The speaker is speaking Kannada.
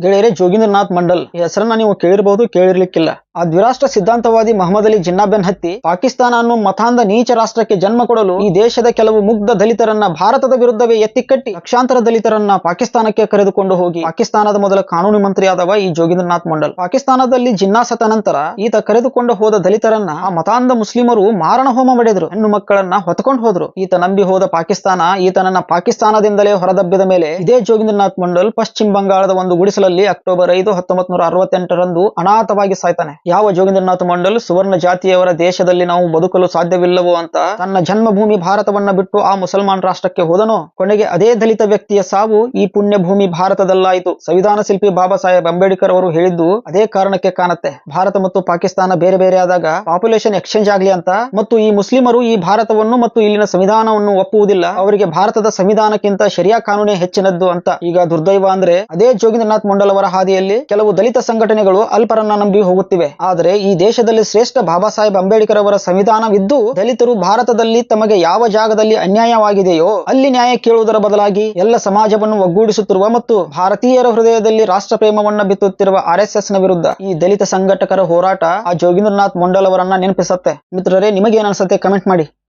ಗೆಳೆಯರೆ ಜೋಗೀಂದ್ರನಾಥ್ ಮಂಡಲ್. ಹೆಸರನ್ನ ನೀವು ಕೇಳಿರಬಹುದು ಕೇಳಿರ್ಲಿಕ್ಕಿಲ್ಲ. ಆ ದ್ವಿರಾಷ್ಟ್ರ ಸಿದ್ಧಾಂತವಾದಿ ಮಹಮ್ಮದ್ ಅಲಿ ಜಿನ್ನಾ ಬೆನ್ ಹತ್ತಿ ಪಾಕಿಸ್ತಾನ ಅನ್ನೋ ಮತಾಂಧ ನೀಚ ರಾಷ್ಟ್ರಕ್ಕೆ ಜನ್ಮ ಕೊಡಲು ಈ ದೇಶದ ಕೆಲವು ಮುಗ್ಧ ದಲಿತರನ್ನ ಭಾರತದ ವಿರುದ್ಧವೇ ಎತ್ತಿಕಟ್ಟಿ ಲಕ್ಷಾಂತರ ದಲಿತರನ್ನ ಪಾಕಿಸ್ತಾನಕ್ಕೆ ಕರೆದುಕೊಂಡು ಹೋಗಿ ಪಾಕಿಸ್ತಾನದ ಮೊದಲ ಕಾನೂನು ಮಂತ್ರಿಯಾದವ ಈ ಜೋಗೀಂದ್ರನಾಥ್ ಮಂಡಲ್. ಪಾಕಿಸ್ತಾನದಲ್ಲಿ ಜಿನ್ನಾ ಸತ ನಂತರ ಈತ ಕರೆದುಕೊಂಡು ಹೋದ ದಲಿತರನ್ನ ಆ ಮತಾಂಧ ಮುಸ್ಲಿಮರು ಮಾರಣ ಹೋಮ ಮಾಡಿದ್ರು ಹೆಣ್ಣು ಮಕ್ಕಳನ್ನ ಹೊತ್ಕೊಂಡು ಹೋದ್ರು. ಈತ ನಂಬಿ ಹೋದ ಪಾಕಿಸ್ತಾನ ಈತನನ್ನ ಪಾಕಿಸ್ತಾನದಿಂದಲೇ ಹೊರದಬ್ಬಿದ ಮೇಲೆ ಇದೇ ಜೋಗೀಂದ್ರನಾಥ್ ಮಂಡಲ್ ಪಶ್ಚಿಮ ಬಂಗಾಳದ ಒಂದು ಗುಡಿಸಲಲ್ಲಿ ಅಕ್ಟೋಬರ್ ಐದು ಹತ್ತೊಂಬತ್ ನೂರ ಅರವತ್ತೆಂಟರಂದು ಅನಾಥವಾಗಿ ಸಾಯ್ತಾನೆ. ಯಾವ ಜೋಗೀಂದ್ರನಾಥ್ ಮಂಡಲ್ ಸುವರ್ಣ ಜಾತಿಯವರ ದೇಶದಲ್ಲಿ ನಾವು ಬದುಕಲು ಸಾಧ್ಯವಿಲ್ಲವೋ ಅಂತ ತನ್ನ ಜನ್ಮಭೂಮಿ ಭಾರತವನ್ನ ಬಿಟ್ಟು ಆ ಮುಸಲ್ಮಾನ್ ರಾಷ್ಟ್ರಕ್ಕೆ ಹೋದನೋ? ಕೊನೆಗೆ ಅದೇ ದಲಿತ ವ್ಯಕ್ತಿಯ ಸಾವು ಈ ಪುಣ್ಯ ಭೂಮಿ ಭಾರತದಲ್ಲಾಯಿತು. ಸಂವಿಧಾನ ಶಿಲ್ಪಿ ಬಾಬಾ ಸಾಹೇಬ್ ಅಂಬೇಡ್ಕರ್ ಅವರು ಹೇಳಿದ್ದು ಅದೇ ಕಾರಣಕ್ಕೆ ಕಾಣುತ್ತೆ. ಭಾರತ ಮತ್ತು ಪಾಕಿಸ್ತಾನ ಬೇರೆ ಬೇರೆ ಆದಾಗ ಪಾಪ್ಯುಲೇಷನ್ ಎಕ್ಸ್ಚೇಂಜ್ ಆಗ್ಲಿ ಅಂತ. ಮತ್ತು ಈ ಮುಸ್ಲಿಮರು ಈ ಭಾರತವನ್ನು ಮತ್ತು ಇಲ್ಲಿನ ಸಂವಿಧಾನವನ್ನು ಒಪ್ಪುವುದಿಲ್ಲ. ಅವರಿಗೆ ಭಾರತದ ಸಂವಿಧಾನಕ್ಕಿಂತ ಶರಿಯಾ ಕಾನೂನೇ ಹೆಚ್ಚಿನದ್ದು ಅಂತ. ಈಗ ದುರ್ದೈವ ಅಂದ್ರೆ ಅದೇ ಜೋಗೀಂದ್ರನಾಥ್ ಮಂಡಲ್ ಅವರ ಹಾದಿಯಲ್ಲಿ ಕೆಲವು ದಲಿತ ಸಂಘಟನೆಗಳು ಅಲ್ಪರನ್ನ ನಂಬಿ ಹೋಗುತ್ತಿವೆ. ಆದರೆ ಈ ದೇಶದಲ್ಲಿ ಶ್ರೇಷ್ಠ ಬಾಬಾ ಸಾಹೇಬ್ ಅಂಬೇಡ್ಕರ್ ಅವರ ಸಂವಿಧಾನವಿದ್ದು, ದಲಿತರು ಭಾರತದಲ್ಲಿ ತಮಗೆ ಯಾವ ಜಾಗದಲ್ಲಿ ಅನ್ಯಾಯವಾಗಿದೆಯೋ, ಅಲ್ಲಿ ನ್ಯಾಯ ಕೇಳುವುದರ ಬದಲಾಗಿ ಎಲ್ಲ ಸಮಾಜವನ್ನು ಒಗ್ಗೂಡಿಸುತ್ತಿರುವ ಮತ್ತು ಭಾರತೀಯರ ಹೃದಯದಲ್ಲಿ ರಾಷ್ಟ್ರ ಪ್ರೇಮವನ್ನ ಬಿತ್ತುತ್ತಿರುವ ಆರ್ನ ವಿರುದ್ಧ ಈ ದಲಿತ ಸಂಘಟಕರ ಹೋರಾಟ ಆ ಜೋಗೀಂದ್ರನಾಥ್ ಮಂಡಲ್ ಅವರನ್ನ ನೆನಪಿಸುತ್ತೆ. ಮಿತ್ರರೇ, ನಿಮಗೇನ್ ಅನ್ಸುತ್ತೆ? ಕಮೆಂಟ್ ಮಾಡಿ.